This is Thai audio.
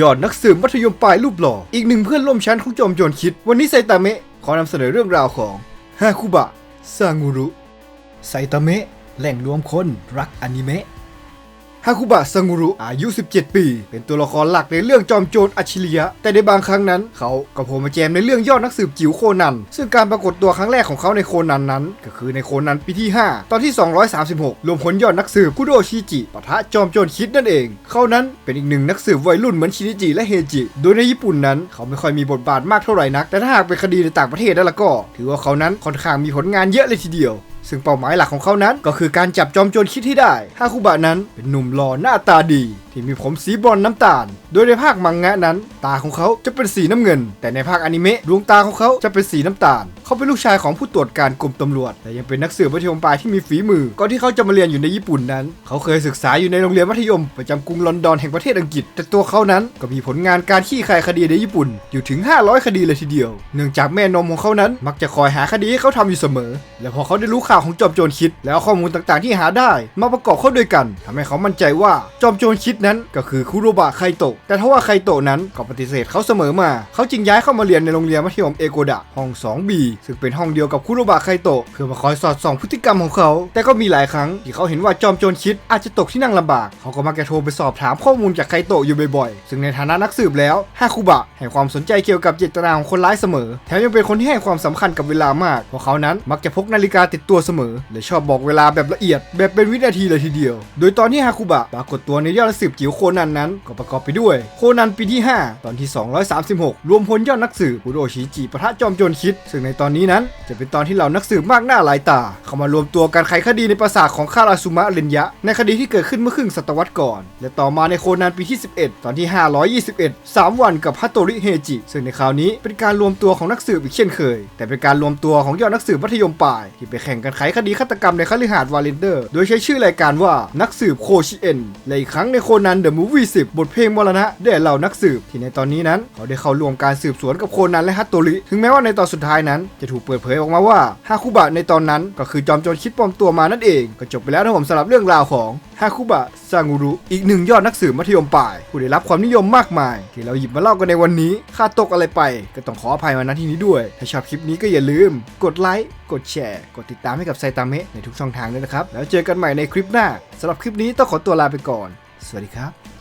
ยอดนักสืบมัธยมปลายรูปหล่อ อีกหนึ่งเพื่อนร่วมชั้นของจอมโจรคิด วันนี้ไซตาเมะขอนำเสนอเรื่องราวของฮาคุบะซางูรุ ไซตาเมะแหล่งรวมคนรักอนิเมะ ฮาคุบะซางูรุอายุ 17 ปี เป็นตัวละครหลักในเรื่องจอมโจรอัจฉริยะ แต่ในบางครั้งนั้น เขาก็โผล่มาแจมในเรื่องยอดนักสืบจิ๋วโคนัน ซึ่งการปรากฏตัวครั้งแรกของเขาในโคนันนั้น ก็คือในโคนันปีที่ 5 ตอนที่ 236 รวมพลยอดนักสืบคุโดชิจิปะทะจอมโจรคิดนั่นเอง เขานั้นเป็นอีกหนึ่งนักสืบวัยรุ่นเหมือนชินิจิและเฮจิ โดยในญี่ปุ่นนั้น เขาไม่ค่อยมีบทบาทมากเท่าไหร่นัก แต่ถ้าหากเป็นคดีในต่างประเทศนั่นละก็ ถือว่าเขานั้นค่อนข้างมีผลงานเยอะเลยทีเดียว ซึ่งเป้าหมายหลักของเขานั้นก็คือการจับจอมโจรคิดให้ได้ฮาคุบะนั้นเป็นหนุ่มหล่อหน้าตาดี ที่มีผมสีบรอนน้ำตาล โดยในภาคมังงะนั้น ตาของเขาจะเป็นสีน้ำเงิน แต่ในภาคอนิเมะดวงตาของเขาจะเป็นสีน้ำตาล เขาเป็นลูกชายของผู้ตรวจการกรมตำรวจ แต่ยังเป็นนักสืบมัธยมปลายที่มีฝีมือ ก่อนที่เขาจะมาเรียนอยู่ในญี่ปุ่นนั้น เขาเคยศึกษาอยู่ในโรงเรียนมัธยมประจำกรุงลอนดอนแห่งประเทศอังกฤษ แต่ตัวเขานั้นก็มีผลงานการขี้คายคดีในญี่ปุ่น อยู่ถึง 500 คดีเลยทีเดียว เนื่องจากแม่นมของเขานั้น มักจะคอยหาคดีให้เขาทำอยู่เสมอ และพอเขาได้รู้ข่าวของจอมโจรคิด แล้วข้อมูลต่างๆที่หาได้ มาประกอบเข้าด้วยกันทำให้เขามั่นใจว่าจอมโจรคิดนั้นก็คือคุโรบะไคโตะแต่ทว่าไคโตะนั้นก็ปฏิเสธเขาเสมอมา เขาจึงย้ายเข้ามาเรียนในโรงเรียนมัธยมเอโกดะห้อง 2B ซึ่งเป็นห้องเดียวกับคุโรบะไคโตะเพื่อมาคอยสอดส่องพฤติกรรมของเขา แต่ก็มีหลายครั้งที่เขาเห็นว่าจอมโจรคิดอาจจะตกที่นั่งลำบาก เขาก็มักจะโทรไปสอบถามข้อมูลจากไคโตะอยู่บ่อยๆ ซึ่งในฐานะนักสืบแล้วฮาคุบะให้ความสนใจเกี่ยวกับเจตนาของคนร้ายเสมอ แถมยังเป็นคนที่ให้ความสำคัญกับเวลามาก เพราะเขานั้นมักจะพกนาฬิกาติดตัวเสมอ และชอบบอกเวลาแบบละเอียด แบบเป็นวินาทีเลยทีเดียว โดยตอนที่ฮาคุบะปรากฏตัวในยอดสืบจิ๋วโคนันนั้นก็ประกอบไปด้วย โคนันปีที่ 5 ตอนที่ 236 รวมพลยอดนักสืบคุโดชิจิปะทะจอมโจรคิด ซึ่งในตอนนี้นั้นจะเป็นตอนที่เหล่านักสืบมากหน้าหลายตา เข้ามารวมตัวกันไขคดีในปราสาทของคาราซุมะเรนยะ ในคดีที่เกิดขึ้นเมื่อครึ่งศตวรรษก่อน และต่อมาในโคนันปีที่ 11 ตอนที่ 521 3 วันกับฮัตโตริเฮจิ ซึ่งในคราวนี้เป็นการรวมตัวของนักสืบอีกเช่นเคย แต่เป็นการรวมตัวของยอดนักสืบมัธยมปลาย ที่ไปแข่งกันไขคดีฆาตกรรมในคฤหาสน์วาเลนเดอร์ โดยใช้ชื่อรายการว่านักสืบโคชิเอ็นและอีกครั้งในโคนันเดอะมูฟวี่10บทเพลงมรณะได้เหล่านักสืบ ที่ในตอนนี้นั้นเขาได้เข้าร่วมการสืบสวนกับโคนันและฮัตโตริ ถึงแม้ว่าในตอนสุดท้ายนั้น จะถูกเปิดเผยออกมาว่าฮาคุบะในตอนนั้นก็คือจอมโจรคิดปลอมตัวมานั่นเอง ก็จบไปแล้วนะผมสำหรับเรื่องราวของฮาคุบะซางูรุอีกหนึ่งยอดนักสืบมัธยมปลายผู้ได้รับความนิยมมากมาย ที่เราหยิบมาเล่ากันในวันนี้ค่าตกอะไรไป ก็ต้องขออภัยมาณที่นี้ด้วย ถ้าชอบคลิปนี้ก็อย่าลืม กดไลค์กดแชร์ กดติดตามให้กับไซตามะในทุกช่องทางด้วยนะครับ แล้วเจอกันใหม่ในคลิปหน้าสำหรับคลิปนี้ต้องขอตัวลาไปก่อน สวัสดีครับ